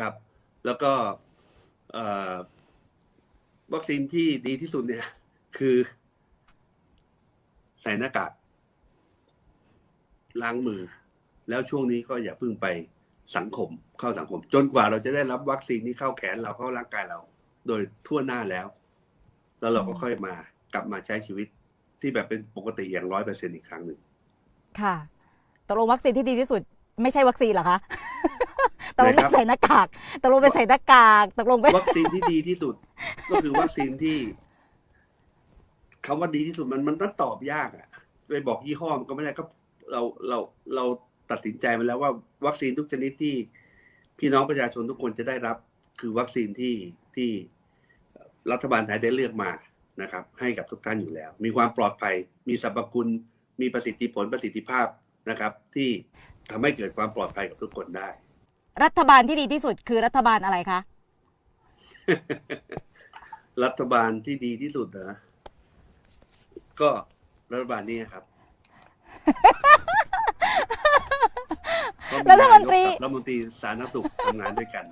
ครับ แล้วก็วัคซีนที่ดีที่สุดเนี่ย คือ ใส่หน้ากากล้างมือ แล้วช่วงนี้ก็อย่าเพิ่งไปสังคมเข้าสังคม จนกว่าเราจะได้รับวัคซีนที่เข้าแขนเราเข้าร่างกายเรา โดยทั่วหน้าแล้ว แล้วเราก็ค่อยมากลับมาใช้ชีวิตที่แบบเป็นปกติอย่างร้อยเปอร์เซ็นอีกครั้งหนึ่งค่ะตกลงวัคซีนที่ดีที่สุด ไม่ใช่วัคซีนเหรอคะ ตกลงไหนครัเป็นบใส่หน้ากากตกลงเป็นใส่หน้ากากตกลงเป็นวัคซีนที่ดีที่สุด ก็คือวัคซีนที่คำว่าดีที่สุดมันมันต้องตอบยากอะไปบอกยี่ห้อมันก็ไม่ได้ก็เราเราเราตัดสินใจมาแล้วว่า วัคซีนทุกชนิดที่ พี่น้องประชาชนทุกคนจะได้รับ คือวัคซีนที่ที่รัฐบาลไทยได้เลือกมานะครับ ให้กับทุกท่านอยู่แล้ว มีความปลอดภัย มีสรรพคุณ มีประสิทธิผลประสิทธิภาพนะครับ ที่ทำให้เกิดความปลอดภัยกับทุกคนได้ รัฐบาลที่ดีที่สุดคือรัฐบาลอะไรคะ รัฐบาลที่ดีที่สุดนะก็รัฐบาลนี้ครับรัฐมนตรีก็รัฐมนตรีสาธารณสุขทำงานด้วยกัน